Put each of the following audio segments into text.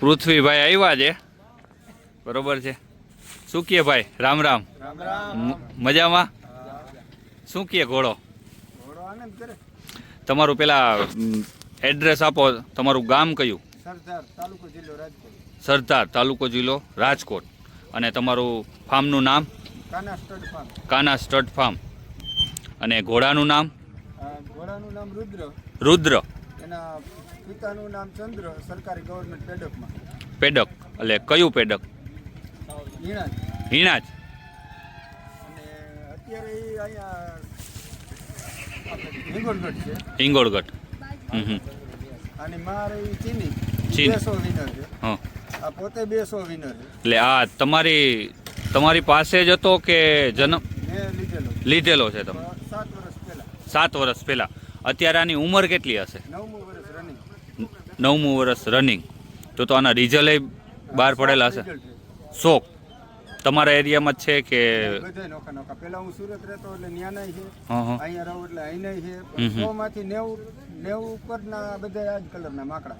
પૃથ્વીભાઈ આવ્યા છે. બરોબર છે. શું કહે ભાઈ? રામ રામ. મજામાં? શું કહે ઘોડો? તમારું પેલા એડ્રેસ આપો. તમારું ગામ કયું? સરદાર તાલુકો જિલ્લો રાજકોટ. અને તમારું ફાર્મનું નામ? Kana stud farm. Kana stud farm અને ઘોડાનું નામ? ઘોડાનું નામ રુદ્ર. રુદ્ર. એના પિતાનું નામ ચંદ્ર સરકારી ગવર્મેન્ટ પેડકમાં પેડક એટલે કયું પેડક? હિણાજ. હિણાજ. અને અત્યારે એ અહીંયા હિંગોળગઢ છે. હિંગોળગઢ. અને મારે એ ચીની. બેસો વિનર છે. હં. આ પોતે બેસો વિનર છે. એટલે આ તમારી તમારી પાસે જ હતો કે જન્મ? લીધેલો. લીધેલો છે તમે? સાત વર્ષ પહેલા. સાત વર્ષ પહેલા. અત્યારે આની ઉંમર કેટલી હશે? નવમું વર્ષ રનિંગ નવમું વર્ષ રનિંગ તો તો આના રિઝલ્ટ બહાર પડેલા હશે? શોખ? તમારા એરિયામાં જ છે કે પેલા હું સુરત રહેતો એટલે ન્યાનાય છે. અહીંયા રહું એટલે અહીંનાય છે. સો માંથી નેવું નેવું ઉપરના બધા આ જ કલરના માકડા.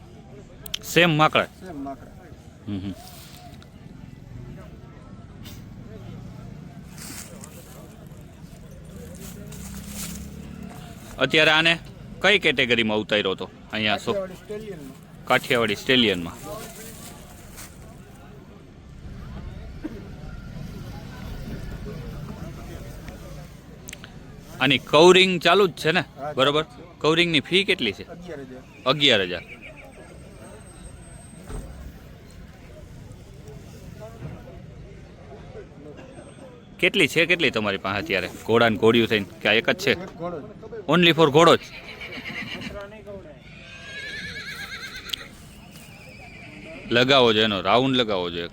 સેમ માકડા? સેમ માકડા. હમ. અત્યારે આને કઈ કેટેગરીમાં ઉતાર્યો હતો? અહીંયા સો કાઠિયાવાડી સ્ટેલિયનમાં. આની કવરિંગ ચાલુ જ છે ને? બરોબર? કવરિંગની ફી કેટલી છે? અગિયાર હજાર. કેટલી છે કેટલી તમારી પાસે અત્યારે? ઘોડા ને ઘોડિયું થઈને કે આ એક જ છે. ઓનલી ફોર ઘોડો જ? લગાવો છે એનો રાઉન્ડ લગાવો છે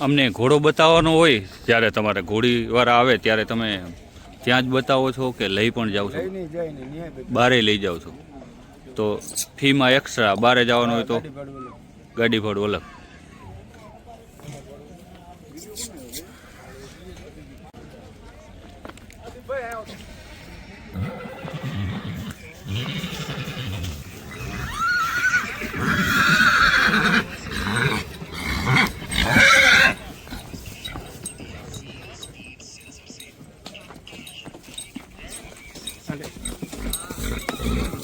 અમને ઘોડો બતાવવાનો હોય જ્યારે તમારે ઘોડીવાળા આવે ત્યારે તમે ત્યાં જ બતાવો છો કે લઈ પણ જાઓ છો. બારે લઈ જાઓ છો તો ફીમાં એક્સ્ટ્રા બારે જવાનું હોય તો ગાડી ભાડું ઓલું. ગાડી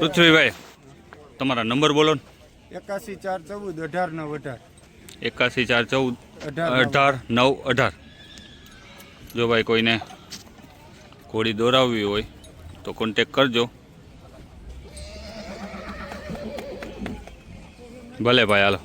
પૃથ્વીભાઈ તમારા નંબર બોલો ને. એકાસી ચાર ચૌદ અઢાર નવ અઢાર. એકાસી ચાર ચૌદ અઢાર નવ. અઢાર નવ અઢાર. જો ભાઈ કોઈને ઘોડી દોરાવવી હોય તો કોન્ટેક કરજો. ભલે ભાઈ હાલો.